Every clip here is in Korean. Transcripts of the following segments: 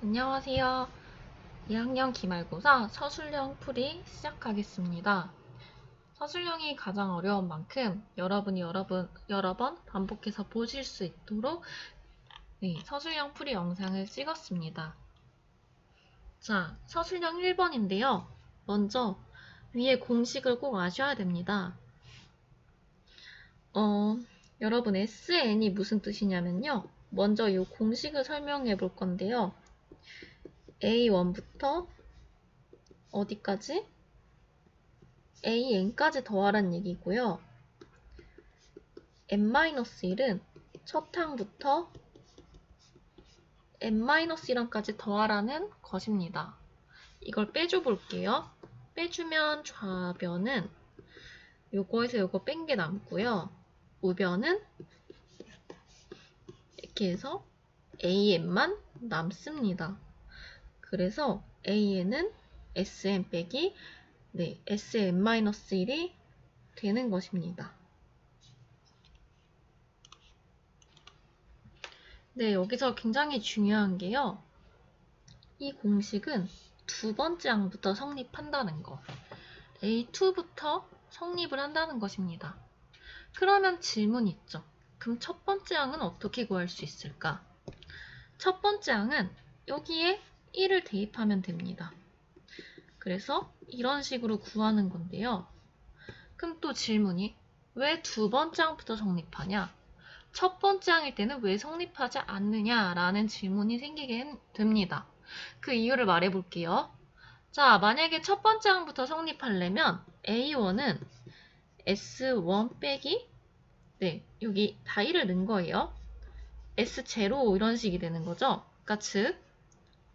안녕하세요. 2학년 기말고사 서술형 풀이 시작하겠습니다. 서술형이 가장 어려운 만큼 여러분이 여러분, 여러 번 반복해서 보실 수 있도록 네, 서술형 풀이 영상을 찍었습니다. 자, 서술형 1번인데요. 먼저 위에 공식을 꼭 아셔야 됩니다. 어, 여러분 SN이 무슨 뜻이냐면요. 먼저 이 공식을 설명해 볼 건데요. A1부터 어디까지? AN까지 더하란 얘기고요. N-1은 첫 항부터 N-1항까지 더하라는 것입니다. 이걸 빼줘 볼게요. 빼주면 좌변은 요거에서 요거 뺀 게 남고요. 우변은 이렇게 해서 AN만 남습니다. 그래서 AN은 SN 빼기 네, SN-1이 되는 것입니다. 네, 여기서 굉장히 중요한 게요. 이 공식은 두 번째 항부터 성립한다는 거. A2부터 성립을 한다는 것입니다. 그러면 질문 있죠. 그럼 첫 번째 항은 어떻게 구할 수 있을까? 첫 번째 항은 여기에 1을 대입하면 됩니다. 그래서 이런 식으로 구하는 건데요. 그럼 또 질문이 왜 두 번째 항부터 성립하냐? 첫 번째 항일 때는 왜 성립하지 않느냐라는 질문이 생기게 됩니다. 그 이유를 말해 볼게요. 자, 만약에 첫 번째 항부터 성립하려면 A1은 S1 빼기 네, 여기 다 1을 넣은 거예요. S0 이런 식이 되는 거죠. 그러니까 즉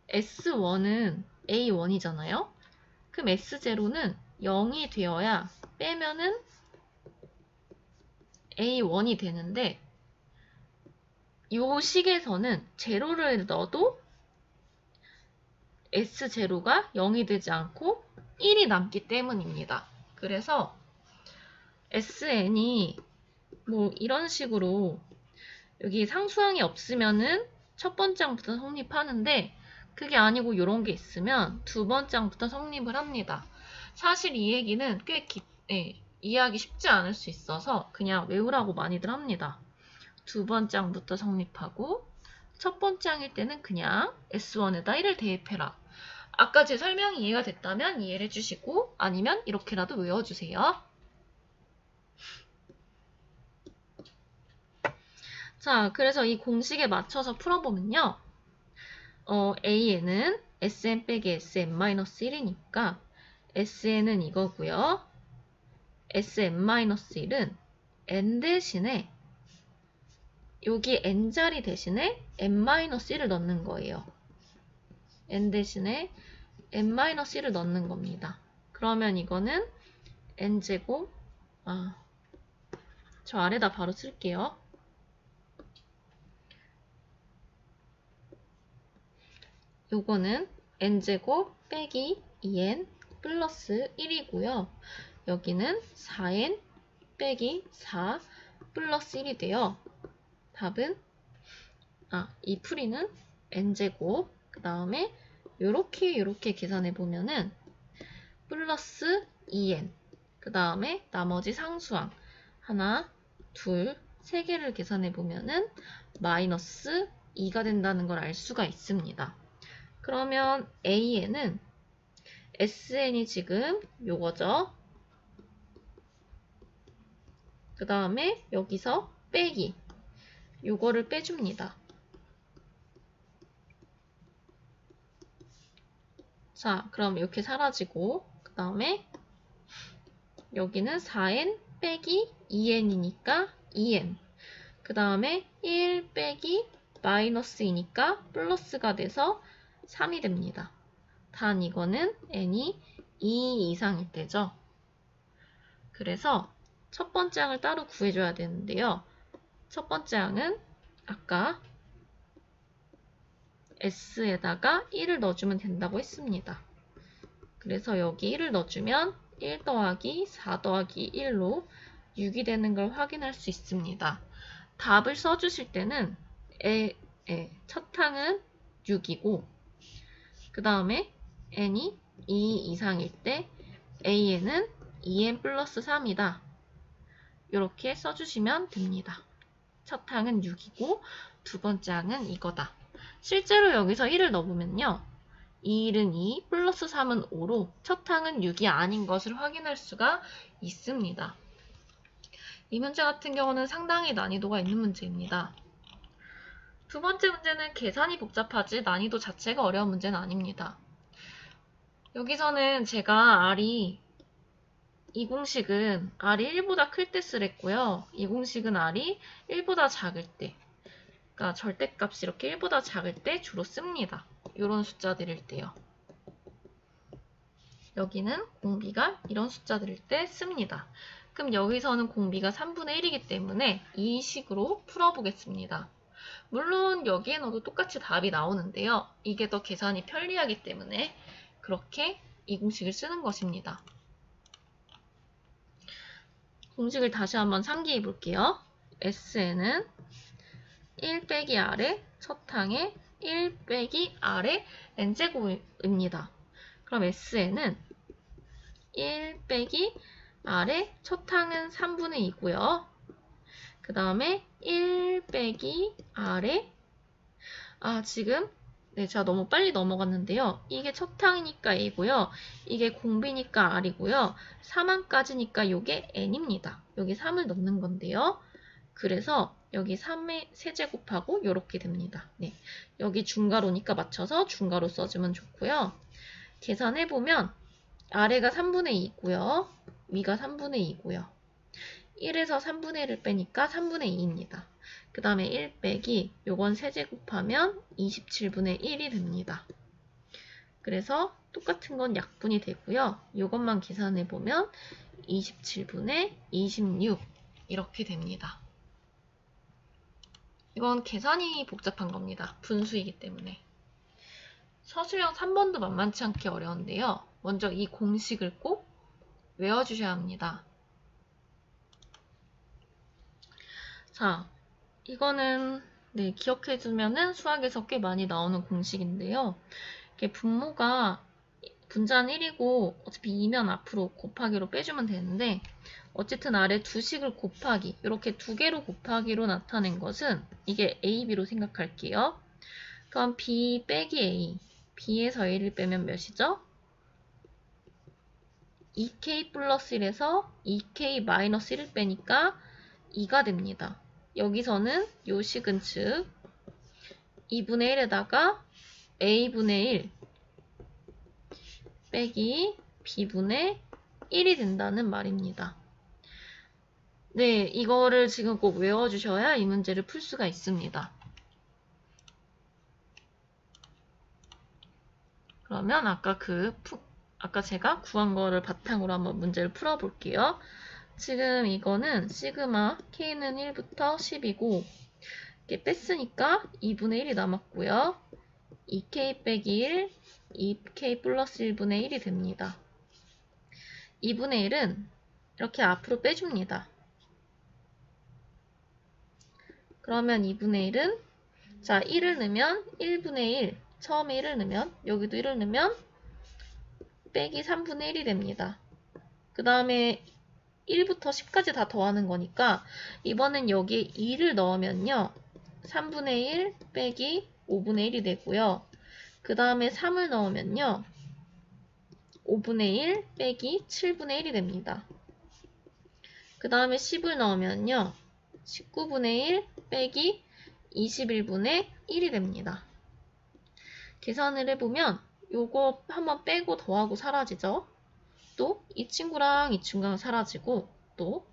S1은 A1이잖아요. 그럼 S0는 0이 되어야 빼면은 A1이 되는데 이 식에서는 제로를 넣어도 S0가 0이 되지 않고 1이 남기 때문입니다. 그래서 SN이 뭐 이런 식으로 여기 상수항이 없으면은 첫 번째 항부터 성립하는데 그게 아니고 이런 게 있으면 두 번째 항부터 성립을 합니다. 사실 이 얘기는 꽤 깊, 예, 이해하기 쉽지 않을 수 있어서 그냥 외우라고 많이들 합니다. 두 번째 항부터 성립하고 첫 번째 항일 때는 그냥 S1에다 1을 대입해라. 아까 제 설명이 이해가 됐다면 이해를 해주시고 아니면 이렇게라도 외워주세요. 자, 그래서 이 공식에 맞춰서 풀어보면요. 어, AN은 SN 빼기 SN-1이니까 SN은 이거고요. SN-1은 N 대신에 여기 N자리 대신에 N-1를 넣는 거예요. N 대신에 N-1를 넣는 겁니다. 그러면 이거는 N제곱, 아, 저 아래다 바로 쓸게요. 요거는 n제곱 빼기 2n 플러스 1이고요. 여기는 4n 빼기 4 플러스 1이 돼요. 답은 아, 이 풀이는 n제곱 그 다음에 요렇게 요렇게 계산해 보면은 플러스 2n 그 다음에 나머지 상수항 하나, 둘, 세 개를 계산해 보면은 마이너스 2가 된다는 걸 알 수가 있습니다. 그러면 A에는 SN이 지금 요거죠. 그 다음에 여기서 빼기 요거를 빼줍니다. 자, 그럼 이렇게 사라지고 그 다음에 여기는 4n 빼기 2n이니까 2n 그 다음에 1 빼기 마이너스이니까 플러스가 돼서 3이 됩니다. 단 이거는 n이 2 이상일 때죠. 그래서 첫 번째 항을 따로 구해줘야 되는데요. 첫 번째 항은 아까 s에다가 1을 넣어주면 된다고 했습니다. 그래서 여기 1을 넣어주면 1 더하기 4 더하기 1로 6이 되는 걸 확인할 수 있습니다. 답을 써주실 때는 에, 에, 첫 항은 6이고 그 다음에 n이 2 이상일 때 an은 2n 플러스 3이다. 이렇게 써주시면 됩니다. 첫 항은 6이고 두 번째 항은 이거다. 실제로 여기서 1을 넣으면요. 2일은 2, 플러스 3은 5로 첫 항은 6이 아닌 것을 확인할 수가 있습니다. 이 문제 같은 경우는 상당히 난이도가 있는 문제입니다. 두 번째 문제는 계산이 복잡하지 난이도 자체가 어려운 문제는 아닙니다. 여기서는 제가 R이 이 공식은 R이 1보다 클 때 쓰랬고요. 이 공식은 R이 1보다 작을 때 그러니까 절대값이 이렇게 1보다 작을 때 주로 씁니다. 이런 숫자들일 때요. 여기는 공비가 이런 숫자들일 때 씁니다. 그럼 여기서는 공비가 3분의 1이기 때문에 이 식으로 풀어보겠습니다. 물론 여기에 넣어도 똑같이 답이 나오는데요. 이게 더 계산이 편리하기 때문에 그렇게 이 공식을 쓰는 것입니다. 공식을 다시 한번 상기해 볼게요. Sn은 1 빼기 R의 첫 항에 1 빼기 R의 n제곱입니다. 그럼 Sn은 1 빼기 R의 첫 항은 3분의 2고요. 그 다음에 1 빼기 R의 아 지금 네, 제가 너무 빨리 넘어갔는데요. 이게 첫 항이니까 A고요. 이게 공비니까 R이고요. 3항까지니까 이게 N입니다. 여기 3을 넣는 건데요. 그래서 여기 3의 세제곱하고 이렇게 됩니다. 네, 여기 중괄호니까 맞춰서 중괄호 써주면 좋고요. 계산해보면 아래가 3분의 2고요. 위가 3분의 2고요. 1에서 3분의 1을 빼니까 3분의 2입니다. 그 다음에 1 빼기 요건 세제곱하면 27분의 1이 됩니다. 그래서 똑같은 건 약분이 되고요. 요것만 계산해 보면 27분의 26 이렇게 됩니다. 이건 계산이 복잡한 겁니다. 분수이기 때문에. 서술형 3번도 만만치 않게 어려운데요. 먼저 이 공식을 꼭 외워주셔야 합니다. 자, 이거는 네, 기억해두면은 수학에서 꽤 많이 나오는 공식인데요. 이게 분모가 분자는 1이고 어차피 2면 앞으로 곱하기로 빼주면 되는데 어쨌든 아래 두 식을 곱하기 이렇게 두 개로 곱하기로 나타낸 것은 이게 A, B로 생각할게요. 그럼 B 빼기 A B에서 A를 빼면 몇이죠? 2K 플러스 1에서 2K 마이너스 1을 빼니까 2가 됩니다. 여기서는 요 식은 즉 2분의 1에다가 A분의 1 빼기 B분의 1이 된다는 말입니다. 네, 이거를 지금 꼭 외워주셔야 이 문제를 풀 수가 있습니다. 그러면 아까 그 아까 제가 구한 거를 바탕으로 한번 문제를 풀어볼게요. 지금 이거는 시그마 k는 1부터 10이고 이렇게 뺐으니까 2분의 1이 남았고요. 2k 빼기 1, 2k 플러스 1분의 1이 됩니다. 2분의 1은 이렇게 앞으로 빼줍니다. 그러면 2분의 1은 자 1을 넣으면 1분의 1 처음에 1을 넣으면 여기도 1을 넣으면 빼기 3분의 1이 됩니다. 그 다음에 1부터 10까지 다 더하는 거니까 이번엔 여기에 2를 넣으면요. 3분의 1 빼기 5분의 1이 되고요. 그 다음에 3을 넣으면요. 5분의 1 빼기 7분의 1이 됩니다. 그 다음에 10을 넣으면요. 19분의 1 빼기 21분의 1이 됩니다. 계산을 해보면 요거 한번 빼고 더하고 사라지죠. 또 이 친구랑 이 친구랑 사라지고 또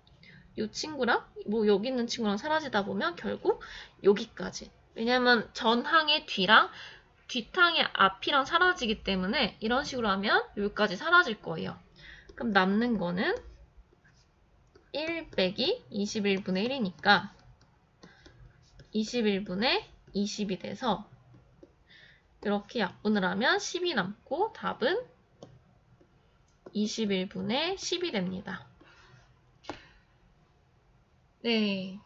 이 친구랑 뭐 여기 있는 친구랑 사라지다 보면 결국 여기까지 왜냐면 전항의 뒤랑 뒷항의 앞이랑 사라지기 때문에 이런 식으로 하면 여기까지 사라질 거예요. 그럼 남는 거는 1 빼기 21분의 1이니까 21분의 20이 돼서 이렇게 약분을 하면 10이 남고 답은 21분의 10이 됩니다. 네,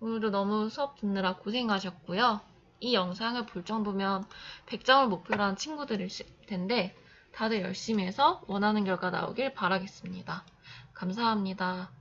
오늘도 너무 수업 듣느라 고생하셨고요. 이 영상을 볼 정도면 100점을 목표로 한 친구들일 텐데 다들 열심히 해서 원하는 결과 나오길 바라겠습니다. 감사합니다.